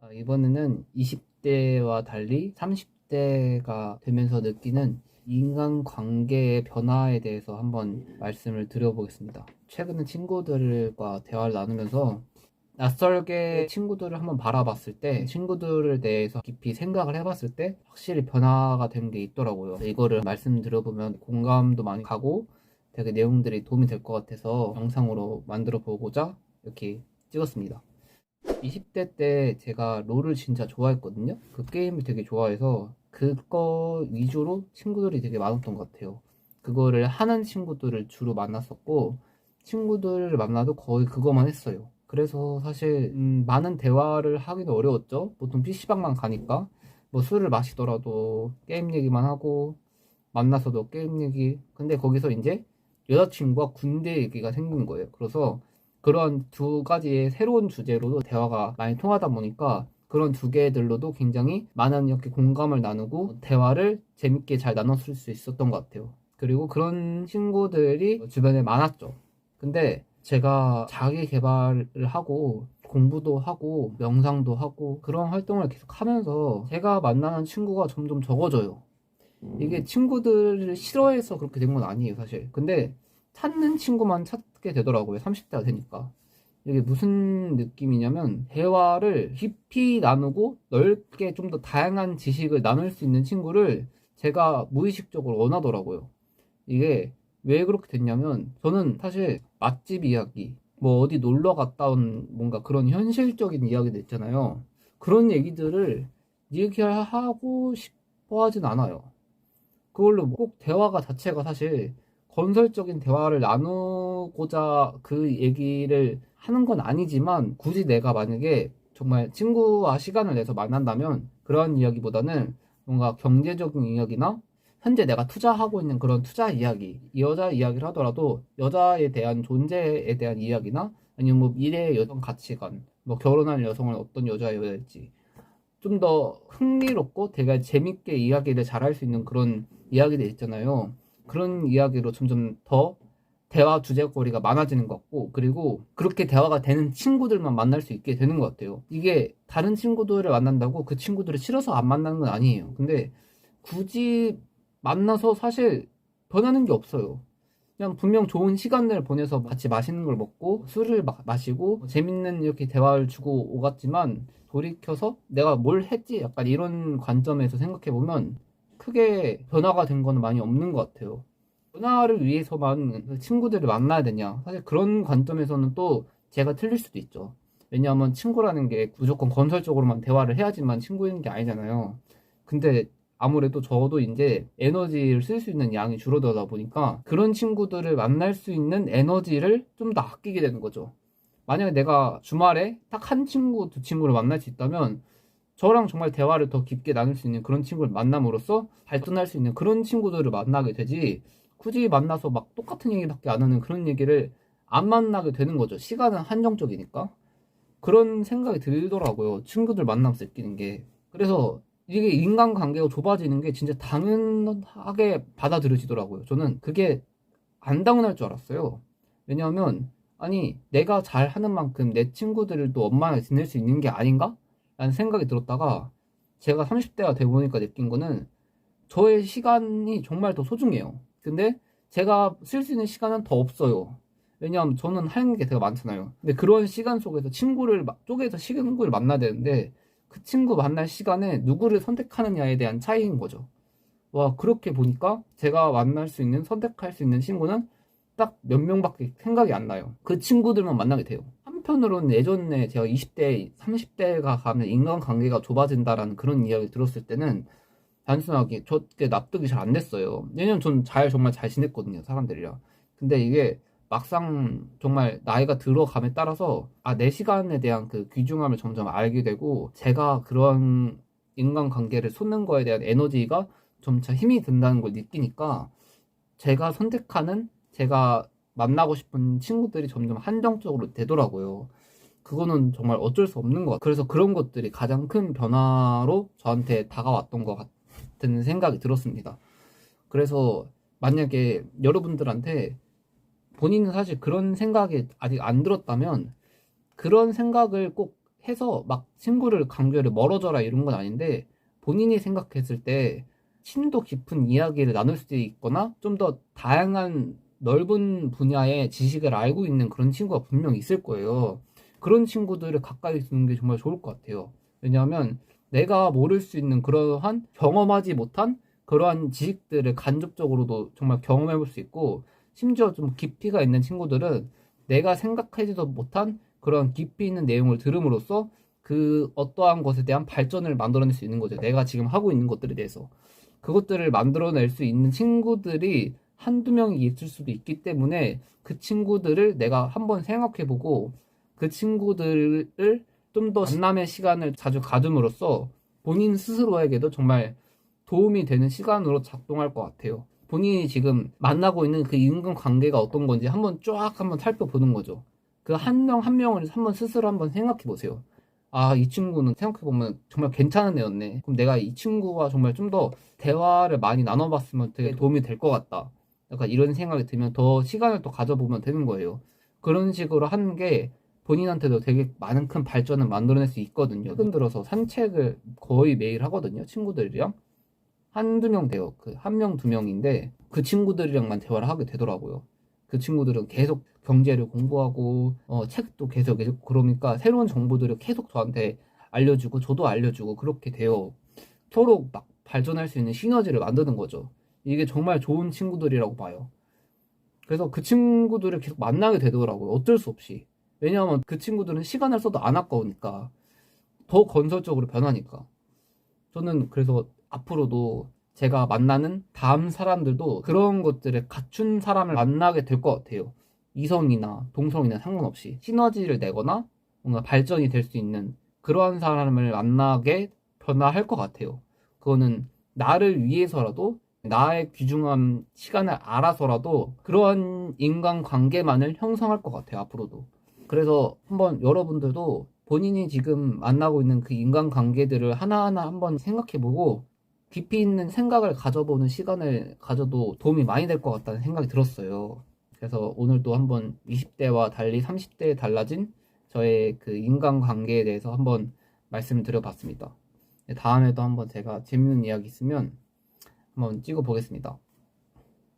아, 이번에는 20대와 달리 30대가 되면서 느끼는 인간 관계의 변화에 대해서 한번 말씀을 드려보겠습니다. 최근에 친구들과 대화를 나누면서 낯설게 친구들을 한번 바라봤을 때 친구들에 대해서 깊이 생각을 해봤을 때 확실히 변화가 된 게 있더라고요. 이거를 말씀드려보면 공감도 많이 가고 되게 내용들이 도움이 될 것 같아서 영상으로 만들어 보고자 이렇게 찍었습니다. 20대 때 제가 롤을 진짜 좋아했거든요. 그 게임을 되게 좋아해서 그거 위주로 친구들이 되게 많았던 것 같아요. 그거를 하는 친구들을 주로 만났었고 친구들을 만나도 거의 그거만 했어요. 그래서 사실 음, 많은 대화를 하기도 어려웠죠. 보통 PC방만 가니까 뭐 술을 마시더라도 게임 얘기만 하고 만나서도 게임 얘기. 근데 거기서 이제 여자친구와 군대 얘기가 생긴 거예요. 그래서 그런 두 가지의 새로운 주제로도 대화가 많이 통하다 보니까 그런 두 개들로도 굉장히 많은 이렇게 공감을 나누고 대화를 재밌게 잘 나눴을 수 있었던 것 같아요. 그리고 그런 친구들이 주변에 많았죠. 근데 제가 자기 개발을 하고 공부도 하고 명상도 하고 그런 활동을 계속 하면서 제가 만나는 친구가 점점 적어져요. 이게 친구들을 싫어해서 그렇게 된 건 아니에요, 사실. 근데 찾는 친구만 찾 게 되더라고요. 30대가 되니까. 이게 무슨 느낌이냐면 대화를 깊이 나누고 넓게 좀 더 다양한 지식을 나눌 수 있는 친구를 제가 무의식적으로 원하더라고요. 이게 왜 그렇게 됐냐면 저는 사실 맛집 이야기, 뭐 어디 놀러 갔다 온 뭔가 그런 현실적인 이야기들 있잖아요. 그런 얘기들을 얘기하고 싶어 하진 않아요. 그걸로 꼭 대화가 자체가 사실 건설적인 대화를 나누고자 그 얘기를 하는 건 아니지만 굳이 내가 만약에 정말 친구와 시간을 내서 만난다면 그런 이야기보다는 뭔가 경제적인 이야기나 현재 내가 투자하고 있는 그런 투자 이야기, 여자 이야기를 하더라도 여자에 대한 존재에 대한 이야기나 아니면 뭐 미래의 여성 가치관, 뭐 결혼할 여성은 어떤 여자여야 될지 좀 더 흥미롭고 되게 재밌게 이야기를 잘 할 수 있는 그런 이야기들 있잖아요. 그런 이야기로 점점 더 대화 주제거리가 많아지는 것 같고 그리고 그렇게 대화가 되는 친구들만 만날 수 있게 되는 것 같아요. 이게 다른 친구들을 만난다고 그 친구들을 싫어서 안 만나는 건 아니에요. 근데 굳이 만나서 사실 변하는 게 없어요. 그냥 분명 좋은 시간을 보내서 같이 맛있는 걸 먹고 술을 마, 마시고 재밌는 이렇게 대화를 주고 오갔지만 돌이켜서 내가 뭘 했지? 약간 이런 관점에서 생각해 보면 크게 변화가 된 거는 많이 없는 것 같아요. 변화를 위해서만 그 친구들을 만나야 되냐? 사실 그런 관점에서는 또 제가 틀릴 수도 있죠. 왜냐하면 친구라는 게 무조건 건설적으로만 대화를 해야지만 친구인 게 아니잖아요. 근데 아무래도 저도 이제 에너지를 쓸 수 있는 양이 줄어들다 보니까 그런 친구들을 만날 수 있는 에너지를 좀 더 아끼게 되는 거죠. 만약에 내가 주말에 딱 한 친구, 두 친구를 만날 수 있다면 저랑 정말 대화를 더 깊게 나눌 수 있는 그런 친구를 만남으로써 발전할 수 있는 그런 친구들을 만나게 되지 굳이 만나서 막 똑같은 얘기밖에 안 하는 그런 얘기를 안 만나게 되는 거죠. 시간은 한정적이니까. 그런 생각이 들더라고요. 친구들 만나면서 느끼는 게. 그래서 이게 인간관계가 좁아지는 게 진짜 당연하게 받아들여지더라고요. 저는 그게 안 당연할 줄 알았어요. 왜냐하면 아니 내가 잘 하는 만큼 내 친구들도 원만하게 지낼 수 있는 게 아닌가? 라는 생각이 들었다가 제가 30대가 돼 보니까 느낀 거는 저의 시간이 정말 더 소중해요. 근데 제가 쓸 수 있는 시간은 더 없어요. 왜냐하면 저는 하는 게 되게 많잖아요. 근데 그런 시간 속에서 친구를 마- 쪼개서 친구를 만나야 되는데 그 친구 만날 시간에 누구를 선택하느냐에 대한 차이인 거죠. 와 그렇게 보니까 제가 만날 수 있는 선택할 수 있는 친구는 딱 몇 명밖에 생각이 안 나요. 그 친구들만 만나게 돼요. 한편으로는 예전에 제가 20대, 30대가 가면 인간관계가 좁아진다라는 그런 이야기 들었을 때는 단순하게 저게 납득이 잘 안 됐어요. 왜냐면 저는 잘 정말 잘 지냈거든요 사람들이랑. 근데 이게 막상 정말 나이가 들어감에 따라서 아 내 시간에 대한 그 귀중함을 점점 알게 되고 제가 그런 인간관계를 쏟는 거에 대한 에너지가 점차 힘이 든다는 걸 느끼니까 제가 선택하는 제가 만나고 싶은 친구들이 점점 한정적으로 되더라고요. 그거는 정말 어쩔 수 없는 것 같아요. 그래서 그런 것들이 가장 큰 변화로 저한테 다가왔던 것 같은 생각이 들었습니다. 그래서 만약에 여러분들한테 본인은 사실 그런 생각이 아직 안 들었다면 그런 생각을 꼭 해서 막 친구를 강제로 멀어져라 이런 건 아닌데 본인이 생각했을 때 심도 깊은 이야기를 나눌 수 있거나 좀 더 다양한 넓은 분야의 지식을 알고 있는 그런 친구가 분명 있을 거예요. 그런 친구들을 가까이 두는 게 정말 좋을 것 같아요. 왜냐하면 내가 모를 수 있는 그러한 경험하지 못한 그러한 지식들을 간접적으로도 정말 경험해 볼 수 있고 심지어 좀 깊이가 있는 친구들은 내가 생각하지도 못한 그런 깊이 있는 내용을 들음으로써 그 어떠한 것에 대한 발전을 만들어낼 수 있는 거죠. 내가 지금 하고 있는 것들에 대해서. 그것들을 만들어낼 수 있는 친구들이 한두 명이 있을 수도 있기 때문에 그 친구들을 내가 한번 생각해 보고 그 친구들을 좀 더 만남의 시간을 자주 가짐으로써 본인 스스로에게도 정말 도움이 되는 시간으로 작동할 것 같아요. 본인이 지금 만나고 있는 그 인간 관계가 어떤 건지 한번 쫙 한번 살펴보는 거죠. 그 한 명 한 명을 한번 스스로 한번 생각해 보세요. 아, 이 친구는 생각해보면 정말 괜찮은 애였네. 그럼 내가 이 친구와 정말 좀 더 대화를 많이 나눠봤으면 되게 도움이 될 것 같다. 약간 이런 생각이 들면 더 시간을 또 가져보면 되는 거예요. 그런 식으로 하는 게 본인한테도 되게 많은 큰 발전을 만들어낼 수 있거든요. 최근 들어서 산책을 거의 매일 하거든요. 친구들이랑. 한두 명 돼요. 그 한 명, 두 명인데 그 친구들이랑만 대화를 하게 되더라고요. 그 친구들은 계속 경제를 공부하고 어, 책도 계속 계속 그러니까 새로운 정보들을 계속 저한테 알려주고 저도 알려주고 그렇게 돼요. 서로 막 발전할 수 있는 시너지를 만드는 거죠. 이게 정말 좋은 친구들이라고 봐요. 그래서 그 친구들을 계속 만나게 되더라고요. 어쩔 수 없이. 왜냐하면 그 친구들은 시간을 써도 안 아까우니까. 더 건설적으로 변하니까. 저는 그래서 앞으로도 제가 만나는 다음 사람들도 그런 것들을 갖춘 사람을 만나게 될 것 같아요. 이성이나 동성이나 상관없이 시너지를 내거나 뭔가 발전이 될 수 있는 그러한 사람을 만나게 변화할 것 같아요. 그거는 나를 위해서라도 나의 귀중한 시간을 알아서라도 그러한 인간관계만을 형성할 것 같아요. 앞으로도. 그래서 한번 여러분들도 본인이 지금 만나고 있는 그 인간관계들을 하나하나 한번 생각해보고 깊이 있는 생각을 가져보는 시간을 가져도 도움이 많이 될 것 같다는 생각이 들었어요. 그래서 오늘도 한번 20대와 달리 30대에 달라진 저의 그 인간관계에 대해서 한번 말씀을 드려 봤습니다. 다음에도 한번 제가 재밌는 이야기 있으면 한번 찍어 보겠습니다.